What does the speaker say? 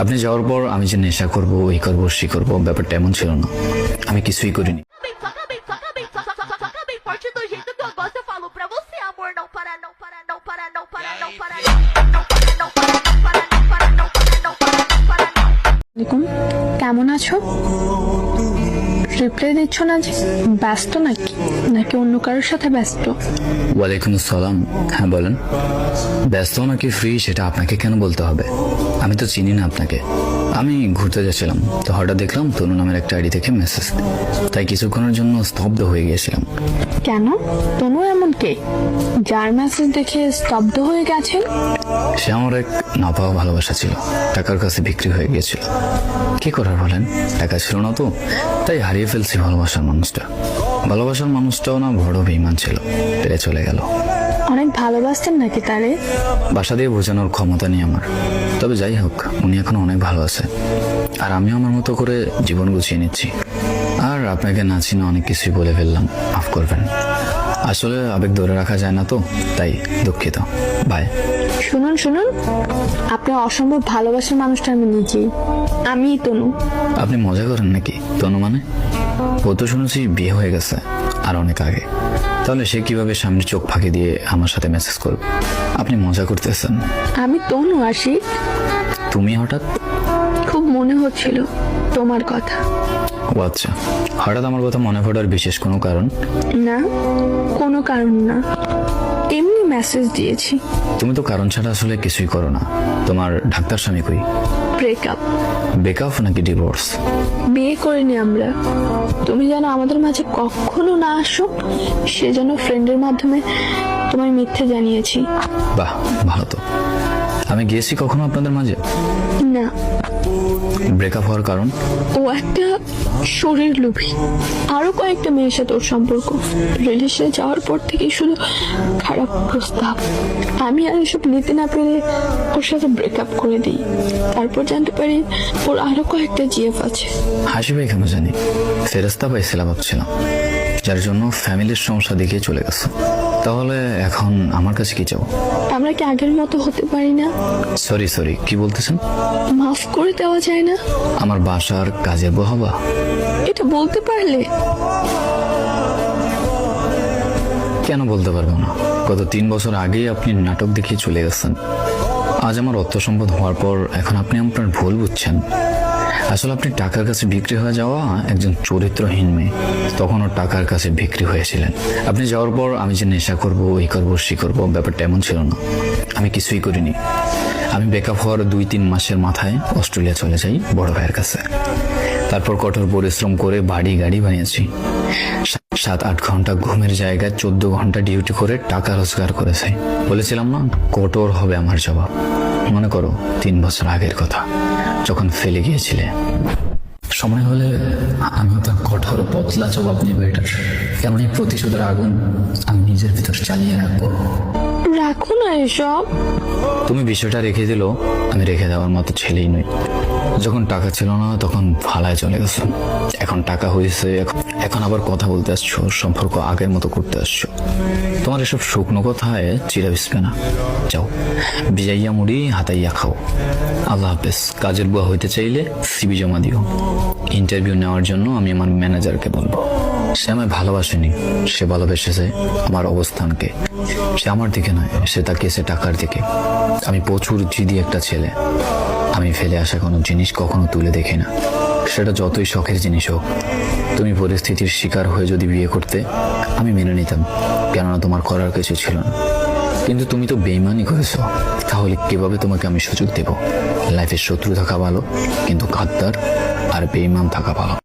আপনি যাওয়ার পর আমি যে নেশা করব ওই করব, সে করব, ব্যাপারটা এমন ছিল না। আমি কিছুই করিনি। কেমন আছো? রিপ্লাই দিচ্ছ না যে ব্যস্ত নাকি? নাকি অন্য কারোর সাথে ব্যস্ত? ওয়ালাইকুম আসসালাম। হ্যাঁ বলেন। ব্যস্ত নাকি ফ্রি সেটা আপনাকে কেন বলতে হবে? আমি তো চিনি না আপনাকে। আমি ঘুরতে যাচ্ছিলাম তো হঠাৎ দেখলাম তনু নামের একটা আইডি থেকে মেসেজ তাই কিছুক্ষণের জন্য স্তব্ধ হয়ে গিয়েছিলাম কেন? তনু এমন কে? যার মেসেজ দেখে স্তব্ধ হয়ে গেছেন? সে আমার এক না পাওয়া ভালোবাসা ছিল টাকার কাছে বিক্রি হয়ে গিয়েছিল কি করার বলেন? টাকা ছিল না তো তাই হারিয়ে ফেলছি ভালোবাসার মানুষটা। ভালোবাসার মানুষটাও না বড় বেইমান ছিল পেরে চলে গেল। অনেক ভালোবাসতেন নাকি তারে? বাসা দিয়ে বোঝানোর ক্ষমতা নেই আমার। তবে যাই হোক উনি এখন অনেক ভালো আছে। আর আমিও আমার মতো করে জীবন গুছিয়ে নিচ্ছি। আর আপনাকে না চিনে অনেক কিছুই বলে ফেললাম। মাফ করবেন। আসলে আবেগ ধরে রাখা যায় না তো তাই দুঃখিত। বাই। শুনুন শুনুন। আপনি অসম্ভব ভালোবাসার মানুষটা আমি নিজেই আমিই তনু। আপনি মজা করেন নাকি? তনু মানে? ও তো শুনেছি বিয়ে হয়ে গেছে আর অনেক আগে। তাহলে সে কীভাবে সামনে চোখ ফাঁকি দিয়ে আমার সাথে মেসেজ করবে? আপনি মজা করতেছেন। আমি তনু আসি তুমি হঠাৎ? খুব মনে হচ্ছিল তোমার কথা। ও আচ্ছা। হঠাৎ আমার কথা মনে পড়ার বিশেষ কোনো কারণ? না কোনো কারণ না। এমনি মেসেজ দিয়েছি। তুমি তো কারণ ছাড়া আসলে কিছুই করো না। তোমার ডাক্তার স্বামী কই? ব্রেকআপ ব্রেকআপ নাকি ডিভোর্স বিয়ে করিনি আমরা। তুমি যেন আমাদের মাঝে কখনো না আসো যেন ফ্রেন্ডের মাধ্যমে তোমায় মিথ্যে জানিয়েছি। বাহ ভালো তো। আমি গিয়েছি কখনো আপনাদের মাঝে? না। ব্রেকআপ হওয়ার কারণ? ও একটা শরীর লোভী। আরও কয়েকটা মেয়ের সাথে ওর সম্পর্ক। রিলেশনে যাওয়ার পর থেকে শুধু খারাপ প্রস্তাব। আমি আর এসব নিতে না পেরে ওর সাথে ব্রেকআপ করে দিই। তারপর জানতে পারি ওর আরও কয়েকটা জিএফ আছে। হাসি ভাই কেন জানি? ফেরস্তা পাইছিলাম ভাবছিলাম যার জন্য ফ্যামিলির সমস্যা দেখিয়ে চলে গেছে। তাহলে এখন আমার কাছে কি চাও? আমরা কি আগের মতো হতে পারি না? সরি সরি কি বলতেছেন? মাফ করে দেওয়া যায় না? আমার বাসার কাজের বহাবা এটা বলতে পারলে। কেন বলতে পারব না? গত তিন বছর আগেই আপনি নাটক দেখিয়ে চলে গেছেন। আজ আমার অর্থ সম্পদ হওয়ার পর এখন আপনি আপনার ভুল বুঝছেন। আসলে আপনি টাকার কাছে বিক্রি হয়ে যাওয়া একজন চরিত্রহীন মেয়ে। তখনও টাকার কাছে বিক্রি হয়েছিলেন। আপনি যাওয়ার পর আমি যে নেশা করব এই করব, সে করব, ব্যাপারটা এমন ছিল না। আমি কিছুই করিনি। আমি বেকআপ হওয়ার দুই তিন মাসের মাথায় অস্ট্রেলিয়া চলে যাই বড় ভাইয়ের কাছে। তারপর কঠোর পরিশ্রম করে বাড়ি গাড়ি বানিয়েছি। সাত আট ঘণ্টা ঘুমের জায়গায় চোদ্দ ঘণ্টা ডিউটি করে টাকা রোজগার করেছে। বলেছিলাম না কঠোর হবে আমার জবাব। মনে করো তিন বছর আগের কথা যখন ফেলে গিয়েছিলে। সময় হলে আমি তার কঠোর পতলা জবাব নেব এটার কেমন এই প্রতিশোধের আগুন আমি নিজের ভিতর চালিয়ে রাখব। রাখো না এসব। তুমি বিষয়টা রেখে দিলো আমি রেখে দেওয়ার মতো ছেলেই নই। যখন টাকা ছিল না, তখন ফালায় চলে গেছে। এখন টাকা হয়েছে, এখন আবার কথা বলতে আসছো, সম্পর্ক আগের মতো করতে আসছো। তোমার এসব শুকনো কথায় চিরা বিসবে না। যাও বিজাইয়া মুড়ি হাতাইয়া খাও। আল্লাহ হাফেজ, কাজের বুয়া হইতে চাইলে সিবি জমা দিও। ইন্টারভিউ নেওয়ার জন্য আমি আমার ম্যানেজারকে বলব। সে আমায় ভালোবাসেনি, সে ভালোবেসেছে আমার অবস্থানকে। সে আমার দিকে নয়, সে তাকে তাকিয়েছে টাকার দিকে। আমি প্রচুর জিদি একটা ছেলে। আমি ফেলে আসা কোনো জিনিস কখনো তুলে দেখি না। সেটা যতই শখের জিনিস হোক। তুমি পরিস্থিতির শিকার হয়ে যদি বিয়ে করতে, আমি মেনে নিতাম, কেননা তোমার করার কিছু ছিল না। কিন্তু তুমি তো বেইমানি করেছ। তাহলে কীভাবে তোমাকে আমি সুযোগ দেব? লাইফের শত্রু থাকা ভালো, কিন্তু গাদ্দার আর বেইমান থাকা ভালো।